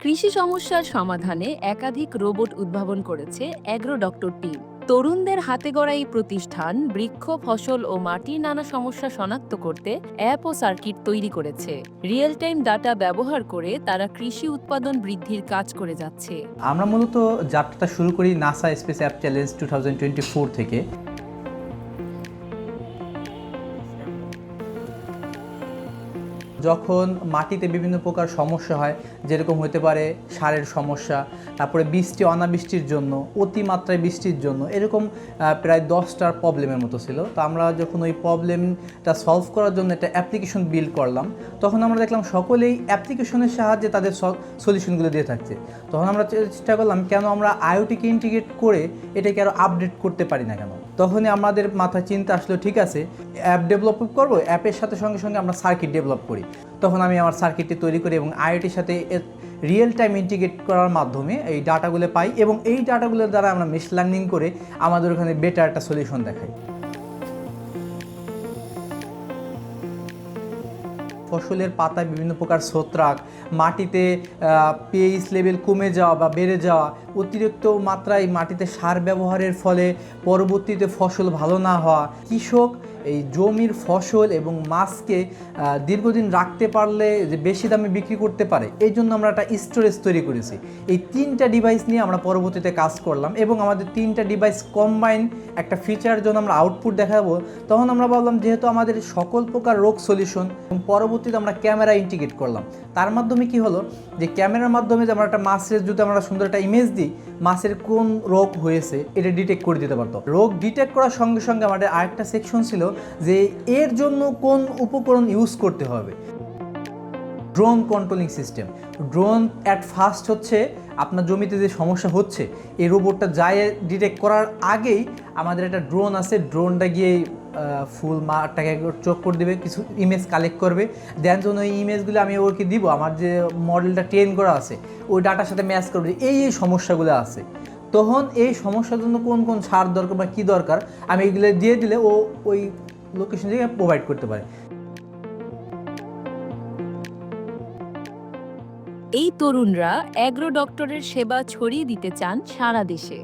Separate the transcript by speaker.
Speaker 1: কৃষি সমস্যার সমাধানে একাধিক রোবট উদ্ভাবন করেছে অ্যাগ্রো ডক্টর টিম। তরুণদের হাতে গড়া এই প্রতিষ্ঠান বৃক্ষ, ফসল ও মাটির নানা সমস্যা শনাক্ত করতে অ্যাপ ও সার্কিট তৈরি করেছে। রিয়েল টাইম ডাটা ব্যবহার করে তারা কৃষি উৎপাদন বৃদ্ধির কাজ করে যাচ্ছে।
Speaker 2: আমরা মূলত যাত্রাটা শুরু করি NASA space app challenge two থেকে। যখন মাটিতে বিভিন্ন প্রকার সমস্যা হয়, যেরকম হতে পারে সারের সমস্যা, তারপরে বৃষ্টি, অনাবৃষ্টির জন্য, অতিমাত্রায় বৃষ্টির জন্য, এরকম প্রায় দশটার প্রবলেমের মতো ছিল। তো আমরা যখন ওই প্রবলেমটা সলভ করার জন্য একটা অ্যাপ্লিকেশন বিল্ড করলাম, তখন আমরা দেখলাম সকলেই অ্যাপ্লিকেশনের সাহায্যে তাদের সলিউশনগুলো দিয়ে থাকছে। তখন আমরা চেষ্টা করলাম, কেন আমরা আইওটিকে ইন্টিগ্রেট করে এটাকে আরও আপডেট করতে পারি না কেন? তখনই আমাদের মাথায় চিন্তা আসলো, ঠিক আছে অ্যাপ ডেভেলপ করব অ্যাপের সাথে সঙ্গে সঙ্গে আমরা সার্কিট ডেভেলপ করি। তখন আমি আমার সার্কিটটি তৈরি করি এবং আইওটির সাথে রিয়েল টাইম ইন্টিগ্রেট করার মাধ্যমে এই ডাটাগুলো পাই এবং এই ডাটাগুলোর দ্বারা আমরা মেশ লার্নিং করে আমাদের ওখানে বেটার একটা সলিউশন দেখাই। ফসলের পাতায় বিভিন্ন প্রকার ছত্রাক মাটিতে পিএইচ লেভেল কমে যাওয়া বা বেড়ে যাওয়া, অতিরিক্ত মাত্রায় মাটিতে সার ব্যবহারের ফলে পরবর্তীতে ফসল ভালো না হওয়া, কৃষক এই জমির ফসল এবং মাছকে দীর্ঘদিন রাখতে পারলে যে বেশি দামে বিক্রি করতে পারে, এই জন্য আমরা একটা স্টোরেজ তৈরি করেছি। এই তিনটা ডিভাইস নিয়ে আমরা পরবর্তীতে কাজ করলাম এবং আমাদের তিনটা ডিভাইস কম্বাইন একটা ফিচার জন্য আমরা আউটপুট দেখাবো। তখন আমরা ভাবলাম যেহেতু আমাদের সকল প্রকার রোগ সলিউশন এবং পরবর্তীতে আমরা ক্যামেরা ইন্টিগ্রেট করলাম। তার মাধ্যমে কি হলো যে ক্যামেরার মাধ্যমে যে আমরা একটা মাছের, যদি আমরা সুন্দর একটা ইমেজ দিই, মাছের কোন রোগ হয়েছে, এটা ডিটেক্ট করে দিতে পারতো। রোগ ডিটেক্ট করার সঙ্গে সঙ্গে আমাদের আরেকটা সেকশন ছিল যে এর জন্য কোন উপকরণ ইউজ করতে হবে। Drone controlling system drone at first হচ্ছে আপনার জমিতে যে সমস্যা হচ্ছে, এই রোবটটা যায় ডিটেক্ট করার আগেই আমাদের একটা ড্রোন আছে ড্রোনটা গিয়ে ফুল মাঠটাকে চোখ করে দেবে, কিছু ইমেজ কালেক্ট করবে। দেন যখন ওই ইমেজগুলো আমি ওকে দিব, আমার যে মডেলটা ট্রেন করা আছে, ওই ডাটার সাথে ম্যাচ করবে, এই এই সমস্যাগুলো আছে। তখন এই সমস্যার জন্য কোন কোন সার দরকার বা কী দরকার, আমি এগুলো দিয়ে দিলে ও ওই লোকেশন থেকে প্রোভাইড করতে পারে।
Speaker 1: এই তরুণরা অ্যাগ্রো ডক্টরের সেবা ছড়িয়ে দিতে চান সারা দেশে।